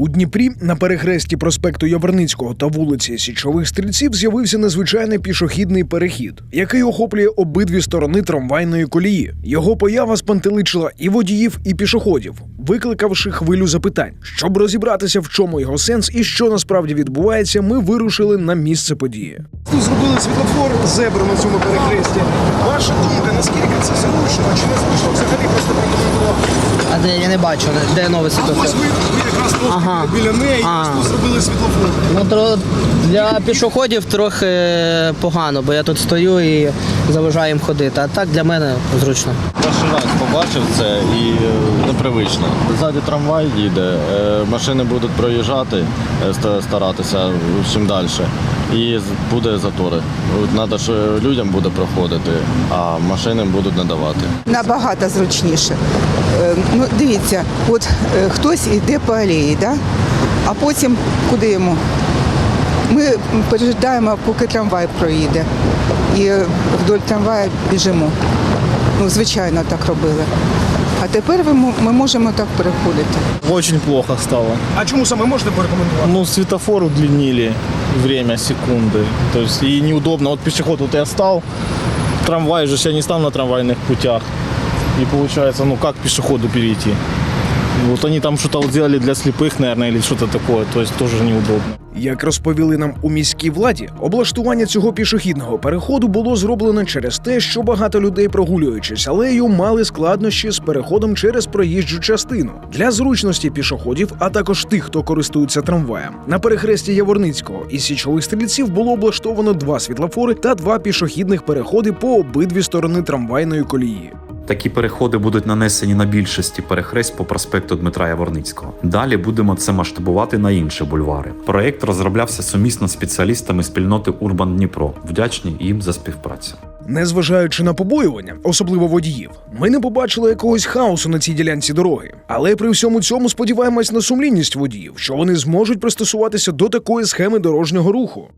У Дніпрі на перехресті проспекту Яворницького та вулиці Січових стрільців з'явився незвичайний пішохідний перехід, який охоплює обидві сторони трамвайної колії. Його поява спантеличила і водіїв, і пішоходів, викликавши хвилю запитань. Щоб розібратися, в чому його сенс і що насправді відбувається, ми вирушили на місце події. Тут зробили світлофор зебру на цьому перехресті. Ваша діда, наскільки це зручно, чи не зручно взагалі просто прокоментував? А де я не бачу, де новий світлофор. ось якраз трохи Ага. біля неї, А. ось зробили світлофор. Ну, тро- для пішоходів трохи погано, бо я тут стою і заважаю їм ходити. А так для мене зручно. Перший раз побачив це і е, непривично. Ззаді трамвай їде, е, машини будуть проїжджати, е, ста- старатися чим далі. І з- буде затори. Треба ж е, людям буде проходити, а машини будуть надавати. Набагато зручніше. Е, Ну, дивіться, от е, хтось йде по алеї, да? а потім куди йому? Ми пережидаємо, поки трамвай проїде. І вдоль трамвая біжимо. Ну, звичайно, так робили. А тепер мо- ми можемо так переходити. Очень плохо стало. А чому саме можете порекомендувати? Ну, светофор удлинили время, секунды. То есть и неудобно. Вот пешеход, вот я стал, трамвай же, я не стал на трамвайных путях. И получается, ну как пешеходу перейти? Вот они там что-то вот для слепых, наверное, или что-то такое. То есть тоже неудобно. Як розповіли нам у міській владі, облаштування цього пішохідного переходу було зроблено через те, що багато людей, прогулюючись алею, мали складнощі з переходом через проїжджу частину для зручності пішоходів, а також тих, хто користується трамваєм. На перехресті Яворницького і січових стрільців було облаштовано два світлофори та два пішохідних переходи по обидві сторони трамвайної колії. Такі переходи будуть нанесені на більшості перехресть по проспекту Дмитра Яворницького. Далі будемо це масштабувати на інші бульвари. Проект розроблявся сумісно з спеціалістами спільноти Урбан Дніпро. Вдячні їм за співпрацю. Незважаючи на побоювання, особливо водіїв, ми не побачили якогось хаосу на цій ділянці дороги. Але при всьому цьому сподіваємось на сумлінність водіїв, що вони зможуть пристосуватися до такої схеми дорожнього руху.